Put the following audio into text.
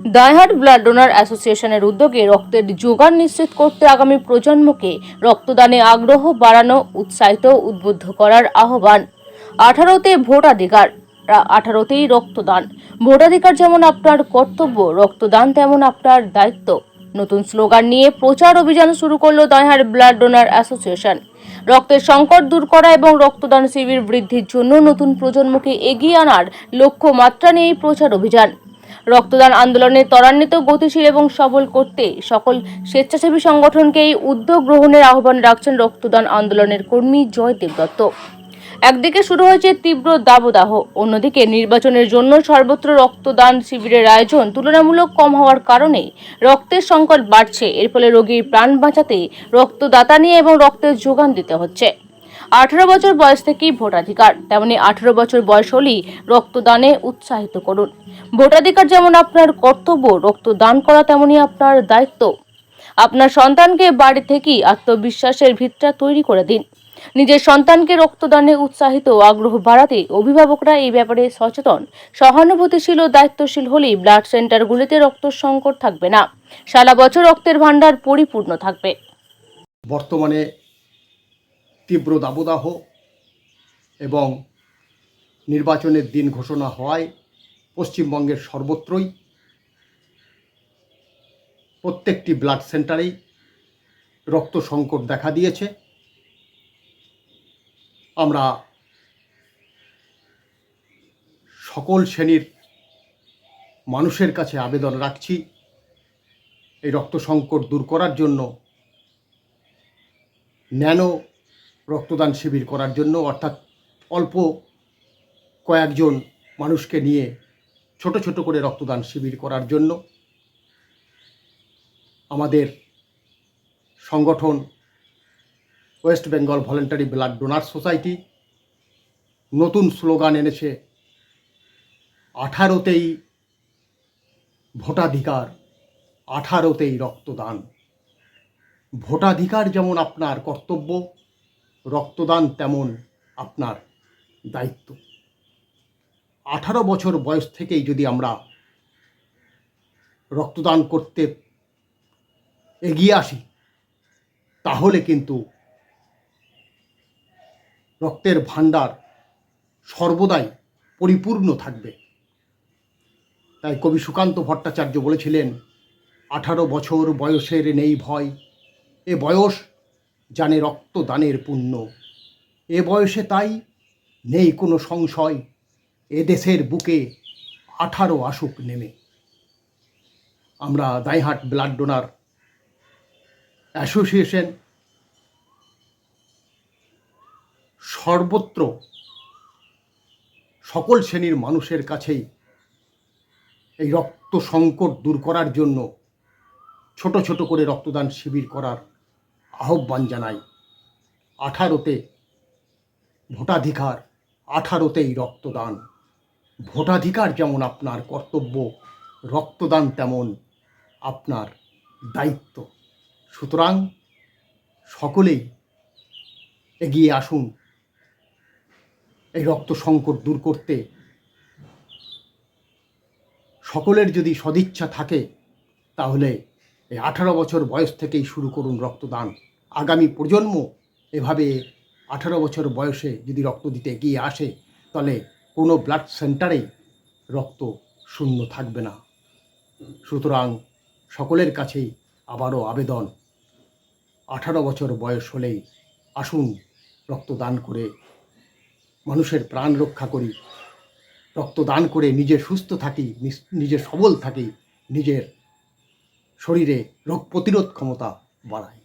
দায়হাট blood donor অ্যাসোসিয়েশনের উদ্যোগে রক্তের যোগান নিশ্চিত করতে আগামী প্রজন্মকে রক্তদানে আগ্রহ বাড়ানো, উৎসাহিত, উদ্বুদ্ধ করার আহ্বান। আঠারোতে ভোটাধিকার আঠারোতেই রক্তদান। ভোটাধিকার যেমন আপনার কর্তব্য, রক্তদান তেমন আপনার দায়িত্ব। নতুন স্লোগান নিয়ে প্রচার অভিযান শুরু করল দয়হাট ব্লাড ডোনার অ্যাসোসিয়েশন। রক্তের সংকট দূর করা এবং রক্তদান শিবির বৃদ্ধির জন্য নতুন প্রজন্মকে এগিয়ে আনার লক্ষ্য মাত্রা নিয়ে এই প্রচার অভিযান। রক্তদান আন্দোলনে ত্বরান্বিত, গতিশীল এবং সবল করতে সকল স্বেচ্ছাসেবী সংগঠনকে এই উদ্যোগ গ্রহণের আহ্বান রাখছেন রক্তদান আন্দোলনের কর্মী জয়দেব দত্ত। একদিকে শুরু হয়েছে তীব্র দাবদাহ, অন্যদিকে নির্বাচনের জন্য সর্বত্র রক্তদান শিবিরের আয়োজন তুলনামূলক কম হওয়ার কারণে রক্তের সংকট বাড়ছে। এর ফলে রোগীর প্রাণ বাঁচাতে রক্তদাতা নিয়ে এবং রক্তের যোগান দিতে হচ্ছে। আঠারো বছর বয়স থেকেই ভোটাধিকার, তেমনি আঠারো বছর বয়স হলেই রক্তদানে উৎসাহিত করুন। ভোটাধিকার যেমন আপনার কর্তব্য, রক্তদান করা তেমনি আপনার দায়িত্ব। আপনার সন্তানকে বাড়ি থেকেই আত্মবিশ্বাসের ভিতটা তৈরি করে দিন। নিজের সন্তানকে রক্তদানে উৎসাহিত আগ্রহ বাড়াতে অভিভাবকরা এই ব্যাপারে সচেতন। সহানুভূতিশীল ও দায়িত্বশীল হলেই ব্লাড সেন্টারগুলিতে রক্ত সংকট থাকবে না। সারা বছর রক্তের ভাণ্ডার পরিপূর্ণ থাকবে। বর্তমানে তীব্র দাবদাহ এবং নির্বাচনের দিন ঘোষণা হওয়ায় পশ্চিমবঙ্গের সর্বত্রই প্রত্যেকটি ব্লাড সেন্টারেই রক্ত সংকট দেখা দিয়েছে। আমরা সকল শ্রেণির মানুষের কাছে আবেদন রাখছি, এই রক্ত সংকট দূর করার জন্য ন্যানো রক্তদান শিবির করার জন্য, অর্থাৎ অল্প কয়েকজন মানুষকে নিয়ে ছোট ছোট করে রক্তদান শিবির করার জন্য আমাদের সংগঠন West Bengal voluntary blood donor society নতুন স্লোগান এনেছে, আঠারোতেই ভোটাধিকার, আঠারোতেই রক্তদান। ভোটাধিকার যেমন আপনার কর্তব্য রক্তদান তেমন আপনার দায়িত্ব। আঠারো বছর বয়স থেকেই যদি আমরা রক্তদান করতে এগিয়ে আসি, তাহলে কিন্তু রক্তের ভাণ্ডার সর্বদাই পরিপূর্ণ থাকবে। তাই কবি সুকান্ত ভট্টাচার্য বলেছিলেন, আঠারো বছর বয়সের নেই ভয়, এ বয়স জানে রক্তদানের পুণ্য। এ বয়সে তাই নেই কোনো সংশয়, এ দেশের বুকে আঠারো আসুক নেমে। আমরা দাইহাট ব্লাড ডোনার অ্যাসোসিয়েশন সর্বত্র সকল শ্রেণির মানুষের কাছেই এই রক্ত সংকট দূর করার জন্য ছোট ছোট করে রক্তদান শিবির করার আহ্বান জানাই। আঠারোতে ভোটাধিকার, আঠারোতেই রক্তদান। ভোটাধিকার যেমন আপনার কর্তব্য, রক্তদান তেমন আপনার দায়িত্ব। সুতরাং সকলেই এগিয়ে আসুন। এই রক্ত সংকট দূর করতে। সকলের যদি সদিচ্ছা থাকে, তাহলে এই আঠারো বছর বয়স থেকেই শুরু করুন রক্তদান। আগামী প্রজন্ম এভাবে আঠারো বছর বয়সে যদি রক্ত দিতে এগিয়ে আসে, তাহলে কোনো ব্লাড সেন্টারেই রক্ত শূন্য থাকবে না। সুতরাং সকলের কাছেই আবারও আবেদন, আঠারো বছর বয়স হলেই আসুন রক্তদান করে, মানুষের প্রাণ রক্ষা করি, রক্তদান করে নিজে সুস্থ থাকি নিজে সবল থাকি, নিজের শরীরে রোগ প্রতিরোধ ক্ষমতা বাড়াই।